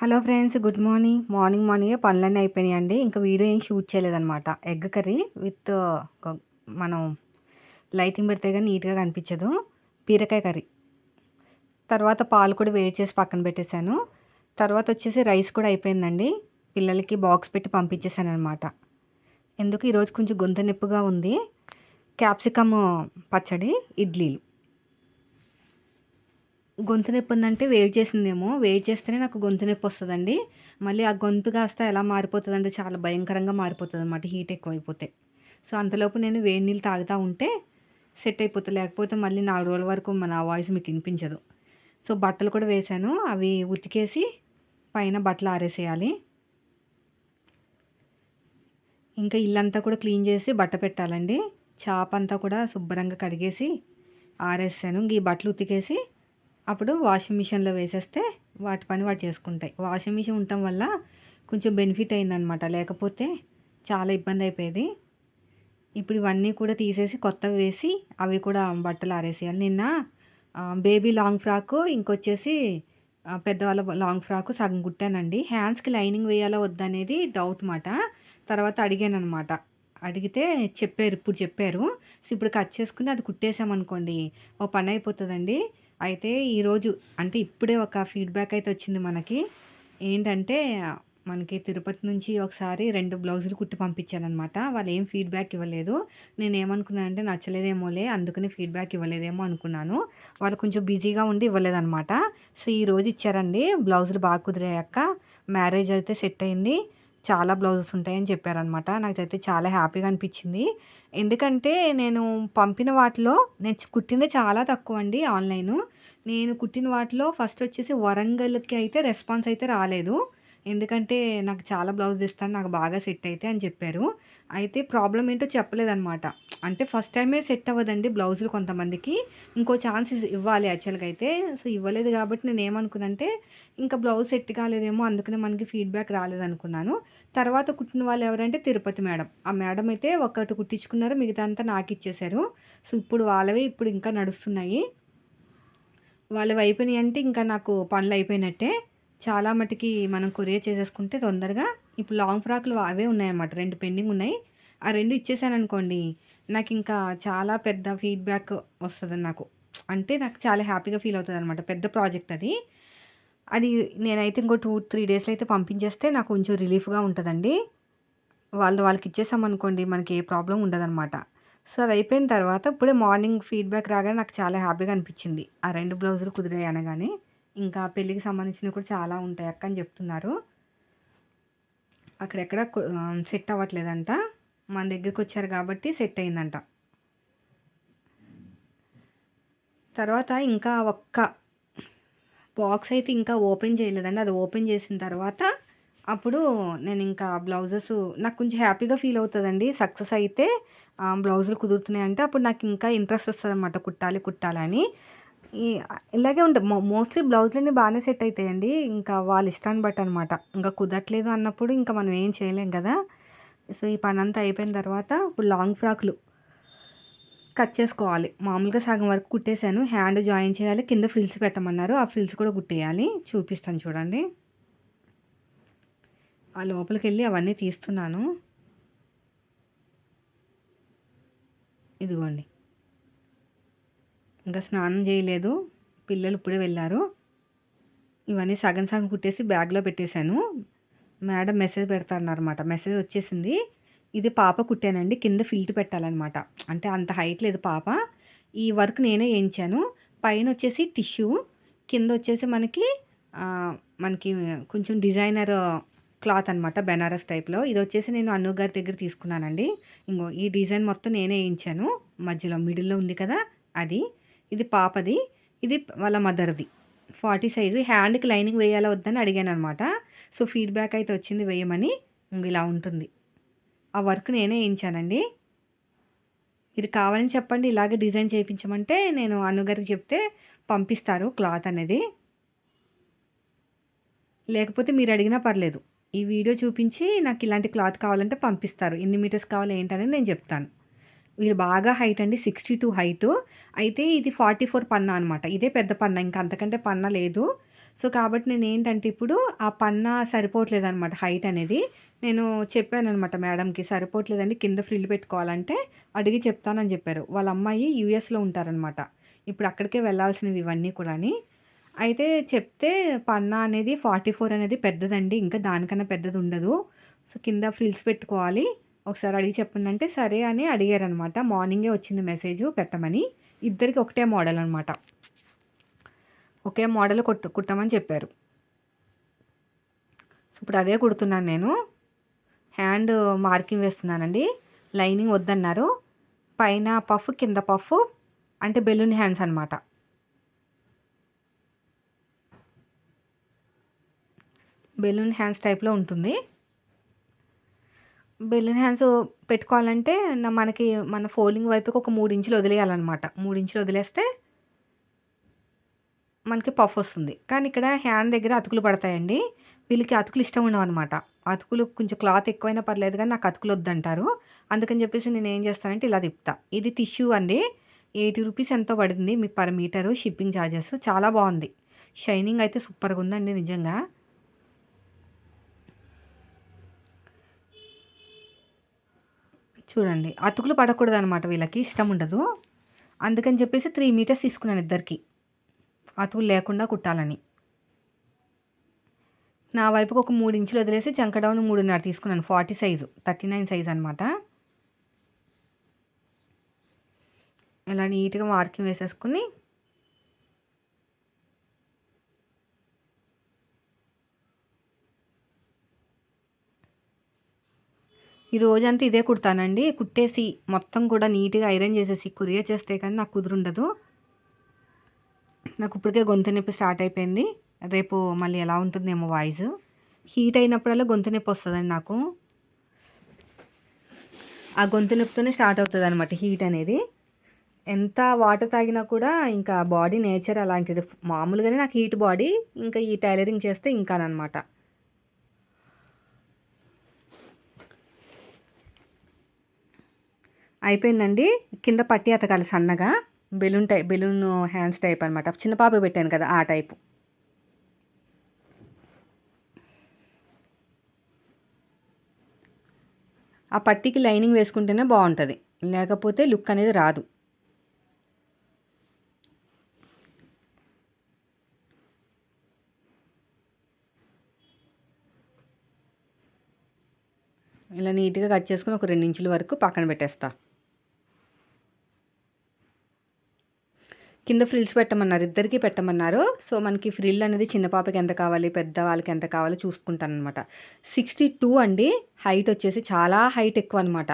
Hello friends good morning. Morning మార్నింగే పనులన్నీ అయిపోయినాయండి. ఇంకా వీడియో ఏం షూట్ చేయలేదనమాట ఎగ్ కర్రీ విత్ మనం లైటింగ్ పెడితే కానీ నీట్గా కనిపించదు. బీరకాయ కర్రీ. తర్వాత పాలు కూడా వేడి చేసి పక్కన పెట్టేశాను. తర్వాత వచ్చేసి రైస్ కూడా అయిపోయిందండి. పిల్లలకి బాక్స్ పెట్టి పంపించేశాను అనమాట ఎందుకు? ఈరోజు కొంచెం గొంతు నొప్పిగా ఉంది. క్యాప్సికమ్ పచ్చడి ఇడ్లీలు. గొంతు నొప్పి ఉందంటే వేడి చేసిందేమో. వేడి చేస్తేనే నాకు గొంతు నొప్పి వస్తుందండి. మళ్ళీ ఆ గొంతు కాస్త ఎలా మారిపోతుందంటే చాలా భయంకరంగా మారిపోతుంది అనమాట హీట్ ఎక్కువైపోతే. సో అంతలోపు నేను వేడి నీళ్ళు తాగుతూ ఉంటే సెట్ అయిపోతుంది. లేకపోతే మళ్ళీ నాలుగు రోజుల వరకు మన వాయిస్ మీకు వినిపించదు. సో బట్టలు కూడా వేశాను. అవి ఉతికేసి పైన బట్టలు ఆరేసేయాలి. ఇంకా ఇల్లంతా కూడా క్లీన్ చేసి బట్ట పెట్టాలండి. చాప అంతా కూడా శుభ్రంగా కడిగేసి ఆరేసాను. ఈ బట్టలు ఉతికేసి అప్పుడు వాషింగ్ మిషన్లో వేసేస్తే వాటి పని వాటి చేసుకుంటాయి. వాషింగ్ మిషన్ ఉండటం వల్ల కొంచెం బెనిఫిట్ అయిందనమాట. లేకపోతే చాలా ఇబ్బంది అయిపోయేది. ఇప్పుడు ఇవన్నీ కూడా తీసేసి కొత్తవి వేసి అవి కూడా బట్టలు ఆరేసేయాలి. నిన్న బేబీ లాంగ్ ఫ్రాక్ ఇంకొచ్చేసి పెద్దవాళ్ళ లాంగ్ ఫ్రాక్ సగం కుట్టానండి. హ్యాండ్స్కి లైనింగ్ వేయాలో వద్దనేది డౌట్ మాట. తర్వాత అడిగాను అనమాట అడిగితే చెప్పారు ఇప్పుడు చెప్పారు. సో ఇప్పుడు కట్ చేసుకుని అది కుట్టేసామనుకోండి ఓ పని అయిపోతుందండి. అయితే ఈరోజు అంటే ఇప్పుడే ఒక ఫీడ్బ్యాక్ అయితే వచ్చింది మనకి. ఏంటంటే మనకి తిరుపతి నుంచి ఒకసారి రెండు బ్లౌజులు కుట్టి పంపించానమాట వాళ్ళు ఏం ఫీడ్బ్యాక్ ఇవ్వలేదు. నేను ఏమనుకున్నానంటే నచ్చలేదేమోలే అందుకని ఫీడ్బ్యాక్ ఇవ్వలేదేమో అనుకున్నాను. వాళ్ళు కొంచెం బిజీగా ఉండి ఇవ్వలేదన్నమాట. సో ఈరోజు ఇచ్చారండి. బ్లౌజులు బాగా కుదిరాక మ్యారేజ్ అయితే సెట్ అయింది. చాలా బ్లౌజెస్ ఉంటాయని చెప్పారనమాట. నాకైతే చాలా హ్యాపీగా అనిపించింది. ఎందుకంటే నేను పంపిన వాటిలో నేను కుట్టింది చాలా తక్కువ అండి ఆన్లైన్. నేను కుట్టిన వాటిలో ఫస్ట్ వచ్చేసి వరంగల్కి అయితే రెస్పాన్స్ అయితే రాలేదు. ఎందుకంటే నాకు చాలా బ్లౌజ్ ఇస్తాను నాకు బాగా సెట్ అయితే అని చెప్పారు. అయితే ప్రాబ్లం ఏంటో చెప్పలేదన్నమాట. అంటే ఫస్ట్ టైమే సెట్ అవ్వదండి బ్లౌజులు కొంతమందికి. ఇంకో ఛాన్స్ ఇవ్వాలి యాక్చువల్గా అయితే. సో ఇవ్వలేదు కాబట్టి నేను ఏమనుకున్నంటే ఇంకా బ్లౌజ్ సెట్ కాలేదేమో అందుకనే మనకి ఫీడ్బ్యాక్ రాలేదనుకున్నాను. తర్వాత కుట్టిన వాళ్ళు ఎవరంటే తిరుపతి మేడం. ఆ మేడం అయితే ఒకటి కుట్టించుకున్నారు మిగతా అంతా నాకు ఇచ్చేశారు. సో ఇప్పుడు వాళ్ళవే ఇప్పుడు ఇంకా నడుస్తున్నాయి. వాళ్ళవి అయిపోయినాయి అంటే ఇంకా నాకు పనులు అయిపోయినట్టే. చాలా మటుకి మనం కొరియర్ చేసేసుకుంటే తొందరగా ఇప్పుడు లాంగ్ ఫ్రాక్లు అవే ఉన్నాయన్నమాట. రెండు పెండింగ్ ఉన్నాయి. ఆ రెండు ఇచ్చేసాను అనుకోండి నాకు ఇంకా చాలా పెద్ద ఫీడ్బ్యాక్ వస్తుంది నాకు. అంటే నాకు చాలా హ్యాపీగా ఫీల్ అవుతుంది అనమాట పెద్ద ప్రాజెక్ట్ అది. అది నేనైతే ఇంకో టూ త్రీ డేస్లో అయితే పంపించేస్తే నాకు కొంచెం రిలీఫ్గా ఉంటుందండి. వాళ్ళు వాళ్ళకి ఇచ్చేసామనుకోండి మనకి ఏ ప్రాబ్లం ఉండదన్నమాట. సో అది అయిపోయిన తర్వాత ఇప్పుడే మార్నింగ్ ఫీడ్బ్యాక్ రాగానే నాకు చాలా హ్యాపీగా అనిపించింది. ఆ రెండు బ్లౌజులు కుదిరాయి అనగానే. ఇంకా పెళ్ళికి సంబంధించినవి కూడా చాలా ఉంటాయి అక్క అని చెప్తున్నారు. అక్కడెక్కడ సెట్ అవ్వట్లేదంట. మన దగ్గరికి వచ్చారు కాబట్టి సెట్ అయిందంట. తర్వాత ఇంకా ఒక్క బాక్స్ అయితే ఇంకా ఓపెన్ చేయలేదండి. అది ఓపెన్ చేసిన తర్వాత అప్పుడు నేను ఇంకా బ్లౌజెస్ నాకు కొంచెం హ్యాపీగా ఫీల్ అవుతుందండి. సక్సెస్ అయితే బ్లౌజులు కుదురుతున్నాయంటే అప్పుడు నాకు ఇంకా ఇంట్రెస్ట్ వస్తుంది అనమాట కుట్టాలి కుట్టాలని ఇలాగే ఉంటాయి మోస్ట్లీ బ్లౌజ్లన్నీ బాగానే సెట్ అవుతాయండి ఇంకా వాళ్ళ ఇష్టాన్ని బట్టి అనమాట ఇంకా కుదరట్లేదు అన్నప్పుడు ఇంకా మనం ఏం చేయలేం కదా. సో ఈ పని అంతా అయిపోయిన తర్వాత ఇప్పుడు లాంగ్ ఫ్రాక్లు కట్ చేసుకోవాలి. మామూలుగా సగం వరకు కుట్టేశాను. హ్యాండ్ జాయిన్ చేయాలి. కింద ఫ్రిల్స్ పెట్టమన్నారు. ఆ ఫ్రిల్స్ కూడా కుట్టేయాలి. చూపిస్తాను చూడండి. ఆ లోపలికి వెళ్ళి అవన్నీ తీస్తున్నాను. ఇదిగోండి. ఇంకా స్నానం చేయలేదు. పిల్లలు ఇప్పుడే వెళ్ళారు. ఇవన్నీ సగం సగం కుట్టేసి బ్యాగ్లో పెట్టేశాను. మేడం మెసేజ్ పెడతారనమాట మెసేజ్ వచ్చేసింది. ఇది పాప కుట్టానండి. కింద ఫిల్ట్ పెట్టాలన్నమాట. అంటే అంత హైట్ లేదు పాప. ఈ వర్క్ నేనే వేయించాను. పైన వచ్చేసి టిష్యూ. కింద వచ్చేసి మనకి మనకి కొంచెం డిజైనర్ క్లాత్ అనమాట బెనారస్ టైప్లో. ఇది వచ్చేసి నేను అన్ను గారి దగ్గర తీసుకున్నానండి. ఇంకో ఈ డిజైన్ మొత్తం నేనే వేయించాను. మధ్యలో మిడిల్లో ఉంది కదా అది. ఇది పాపది ఇది వాళ్ళ మదర్ది. Forty size. హ్యాండ్కి లైనింగ్ వేయాలా వద్దని అడిగాను అనమాట సో ఫీడ్బ్యాక్ అయితే వచ్చింది వేయమని ఇలా ఉంటుంది. ఆ వర్క్ నేనే వేయించానండి. మీరు కావాలని చెప్పండి ఇలాగే డిజైన్ చేయించమంటే నేను అన్నగారికి చెప్తే పంపిస్తారు క్లాత్ అనేది. లేకపోతే మీరు అడిగినా పర్లేదు. ఈ వీడియో చూపించి నాకు ఇలాంటి క్లాత్ కావాలంటే పంపిస్తారు. ఎన్ని మీటర్స్ కావాలి ఏంటనేది నేను చెప్తాను. వీళ్ళు బాగా హైట్ అండి సిక్స్టీ టూ హైట్. అయితే ఇది ఫార్టీ ఫోర్ పన్నా అనమాట ఇదే పెద్ద పన్నా. ఇంకా అంతకంటే పన్నా లేదు. సో కాబట్టి నేను ఏంటంటే ఇప్పుడు ఆ పన్నా సరిపోవట్లేదు అనమాట హైట్ అనేది. నేను చెప్పాను అనమాట మేడంకి సరిపోవట్లేదండి కింద ఫ్రిల్ పెట్టుకోవాలంటే అడిగి చెప్తానని చెప్పారు. వాళ్ళ అమ్మాయి యూఎస్లో ఉంటారనమాట ఇప్పుడు అక్కడికే వెళ్ళాల్సినవి ఇవన్నీ కూడా అయితే చెప్తే పన్నా అనేది ఫార్టీ ఫోర్ అనేది పెద్దదండి. ఇంకా దానికన్నా పెద్దది ఉండదు. సో కింద ఫ్రిల్స్ పెట్టుకోవాలి. ఒకసారి అడిగి చెప్పండి అంటే సరే అని అడిగారనమాట. మార్నింగే వచ్చింది మెసేజ్ పెట్టమని. ఇద్దరికి ఒకటే మోడల్ అనమాట ఒకే మోడల్ కొట్టు కుట్టమని చెప్పారు. సో ఇప్పుడు అదే కుడుతున్నాను నేను. హ్యాండ్ మార్కింగ్ వేస్తున్నానండి. లైనింగ్ వద్దన్నారు. పైన పఫ్ కింద పఫ్ అంటే బెలూన్ హ్యాండ్స్ అనమాట. బెలూన్ హ్యాండ్స్ టైప్లో ఉంటుంది. బెలూన్ హ్యాండ్స్ పెట్టుకోవాలంటే మనకి మన ఫోల్డింగ్ వైపుకి ఒక మూడు ఇంచులు వదిలేయాలన్నమాట. మూడు ఇంచులు వదిలేస్తే మనకి పఫ్ వస్తుంది. కానీ ఇక్కడ హ్యాండ్ దగ్గర అతుకులు పడతాయండి. వీళ్ళకి అతుకులు ఇష్టం ఉండవు అనమాట అతుకులు కొంచెం క్లాత్ ఎక్కువైనా పర్లేదు కానీ నాకు అతుకులు వద్దంటారు. అందుకని చెప్పేసి నేను ఏం చేస్తానంటే ఇలా తిప్పుతా. ఇది టిష్యూ అండి. ఎయిటీ రూపీస్ ఎంతో పడింది మీ పర్ మీటరు షిప్పింగ్ ఛార్జెస్. చాలా బాగుంది. షైనింగ్ అయితే సూపర్గా ఉందండి నిజంగా. చూడండి. అతుకులు పడకూడదు అనమాట వీళ్ళకి ఇష్టం ఉండదు. అందుకని చెప్పేసి త్రీ మీటర్స్ తీసుకున్నాను ఇద్దరికి. అతుకులు లేకుండా కుట్టాలని. నా వైపుకు ఒక మూడు ఇంచులు వదిలేసి చంకడౌన్ మూడున్నర తీసుకున్నాను. Forty size thirty nine size అనమాట ఇలా నీట్గా మార్కింగ్ వేసేసుకుని ఈ రోజంతా ఇదే కుడతానండి. కుట్టేసి మొత్తం కూడా నీట్గా ఐరన్ చేసేసి కురియర్ చేస్తే కానీ నాకు కుదురుండదు. నాకు ఇప్పటికే గొంతు నొప్పి స్టార్ట్ అయిపోయింది. రేపు మళ్ళీ ఎలా ఉంటుందేమో వాయిస్. హీట్ అయినప్పుడల్లా గొంతు నొప్పి వస్తుందండి నాకు. ఆ గొంతు నొప్పితోనే స్టార్ట్ అవుతుంది అనమాట హీట్ అనేది. ఎంత వాటర్ తాగినా కూడా ఇంకా బాడీ నేచర్ అలాంటిది. మామూలుగానే నాకు హీట్ బాడీ ఇంకా ఈ టైలరింగ్ చేస్తే ఇంకా అయిపోయిందండి. కింద పట్టి అతకాలి సన్నగా. Balloon type balloon hands type అనమాట చిన్న పాప పెట్టాను కదా ఆ టైపు. ఆ పట్టీకి లైనింగ్ వేసుకుంటేనే బాగుంటుంది. లేకపోతే లుక్ అనేది రాదు. ఇలా నీట్గా కట్ చేసుకుని ఒక రెండు ఇంచుల వరకు పక్కన పెట్టేస్తాను కింద ఫ్రిల్స్ పెట్టమన్నారు. ఇద్దరికి పెట్టమన్నారు. సో మనకి ఫ్రిల్ అనేది చిన్న పాపకి ఎంత కావాలి పెద్ద వాళ్ళకి ఎంత కావాలో చూసుకుంటాను అనమాట సిక్స్టీ టూ అండి. హైట్ వచ్చేసి చాలా హైట్ ఎక్కువ అనమాట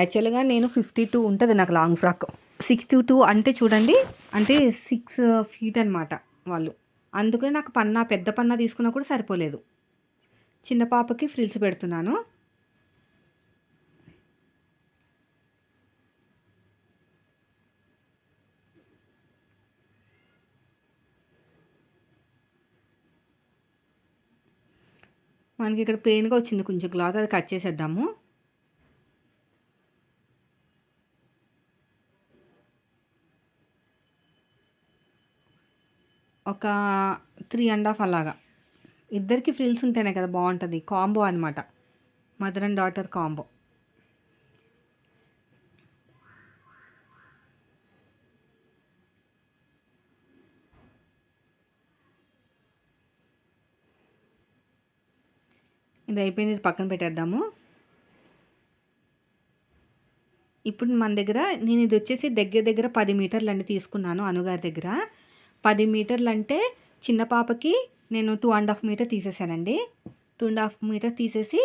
యాక్చువల్గా నేను ఫిఫ్టీ టూ ఉంటుంది నాకు లాంగ్ ఫ్రాక్ సిక్స్టీ టూ అంటే చూడండి అంటే సిక్స్ ఫీట్ అనమాట వాళ్ళు. అందుకని నాకు పన్నా పెద్ద పన్నా తీసుకున్నా కూడా సరిపోలేదు. చిన్న పాపకి ఫ్రిల్స్ పెడుతున్నాను. మనకి ఇక్కడ ప్లెయిన్గా వచ్చింది. కొంచెం క్లాత్ అది కట్ చేసేద్దాము. ఒక త్రీ అండ్ హాఫ్ అలాగా. ఇద్దరికి ఫ్రిల్స్ ఉంటేనే కదా బాగుంటుంది. కాంబో అనమాట మదర్ అండ్ డాటర్ కాంబో ఇది అయిపోయింది ఇది పక్కన పెట్టేద్దాము. ఇప్పుడు మన దగ్గర నేను ఇది వచ్చేసి దగ్గర దగ్గర పది మీటర్లు అండి తీసుకున్నాను అనుగారి దగ్గర. పది మీటర్లు అంటే చిన్న పాపకి నేను టూ అండ్ హాఫ్ మీటర్ తీసేసానండి. టూ అండ్ హాఫ్ మీటర్ తీసేసి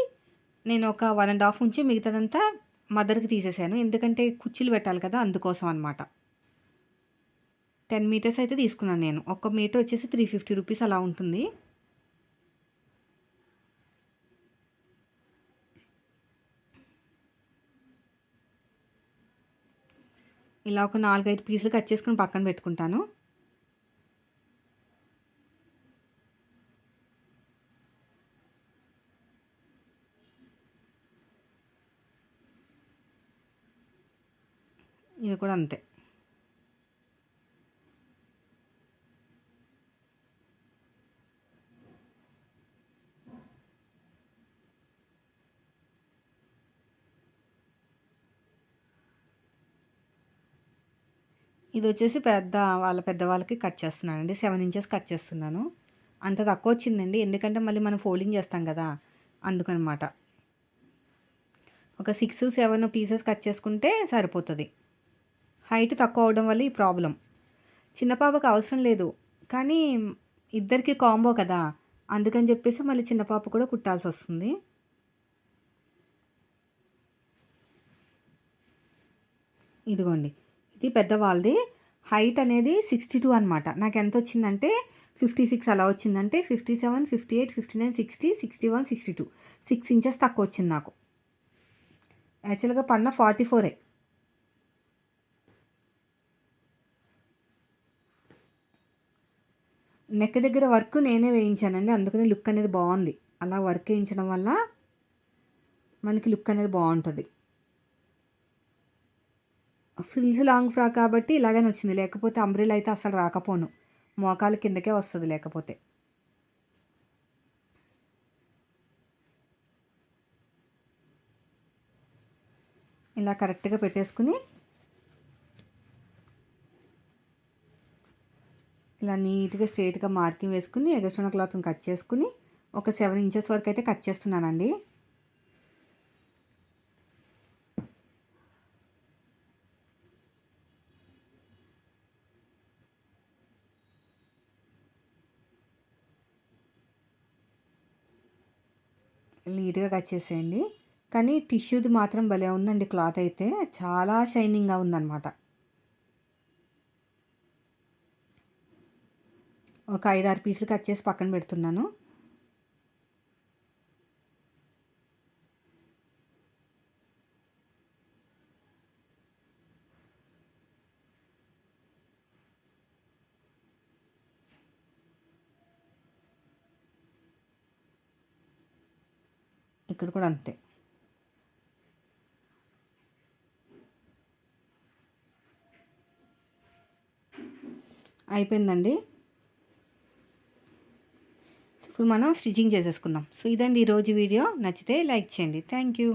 నేను ఒక వన్ అండ్ హాఫ్ ఉంచి మిగతాదంతా మదర్కి తీసేసాను. ఎందుకంటే కుర్చీలు పెట్టాలి కదా అందుకోసం అనమాట టెన్ మీటర్స్ అయితే తీసుకున్నాను నేను. ఒక మీటర్ వచ్చేసి త్రీ ఫిఫ్టీ రూపీస్ అలా ఉంటుంది. ఇలా ఒక నాలుగైదు పీసులు కట్ చేసుకుని పక్కన పెట్టుకుంటాను. ఇది కూడా అంతే. ఇది వచ్చేసి పెద్ద వాళ్ళ పెద్దవాళ్ళకి కట్ చేస్తున్నానండి. సెవెన్ ఇంచెస్ కట్ చేస్తున్నాను. అంత తక్కువ వచ్చిందండి. ఎందుకంటే మళ్ళీ మనం ఫోల్డింగ్ చేస్తాం కదా అందుకనమాట. ఒక సిక్స్ సెవెన్ పీసెస్ కట్ చేసుకుంటే సరిపోతుంది. హైట్ తక్కువ అవడం వల్ల ఈ ప్రాబ్లం. చిన్న పాపకు అవసరం లేదు. కానీ ఇద్దరికి కాంబో కదా అందుకని చెప్పేసి మళ్ళీ చిన్న పాప కూడా కుట్టాల్సి వస్తుంది. ఇదిగోండి. ఇది పెద్దవాళ్ళది. హైట్ అనేది సిక్స్టీ టూ అనమాట నాకు ఎంత వచ్చిందంటే ఫిఫ్టీ సిక్స్ అలా వచ్చిందంటే fifty seven fifty eight fifty nine sixty sixty one sixty two. Six inches తక్కువ వచ్చింది నాకు. యాక్చువల్గా పన్న ఫార్టీ ఫోరే. నెక్ దగ్గర వర్క్ నేనే వేయించానండి. అందుకని లుక్ అనేది బాగుంది. అలా వర్క్ వేయించడం వల్ల మనకి లుక్ అనేది బాగుంటుంది. ఫ్రిల్స్ లాంగ్ ఫ్రాక్ కాబట్టి ఇలాగే వచ్చింది. లేకపోతే అంబ్రిల్ అయితే అసలు రాకపోను. మోకాలు కిందకే వస్తుంది లేకపోతే. ఇలా కరెక్ట్గా పెట్టేసుకుని ఇలా నీట్గా స్ట్రైట్గా మార్కింగ్ వేసుకుని ఎగస్ట్రా క్లాత్ని కట్ చేసుకుని ఒక సెవెన్ ఇంచెస్ వరకు అయితే కట్ చేస్తున్నానండి. నీట్గా కట్ చేసేయండి. కానీ టిష్యూది మాత్రం భలే ఉందండి క్లాత్ అయితే. చాలా షైనింగ్గా ఉందన్నమాట. ఒక ఐదు ఆరు పీసులు కట్ చేసి పక్కన పెడుతున్నాను. ఇక్కడ కూడా అంతే. అయిపోయిందండి. ఇప్పుడు మనం స్టిచ్చింగ్ చేసేసుకుందాం. సో ఇదండి ఈరోజు వీడియో. నచ్చితే లైక్ చేయండి. Thank you.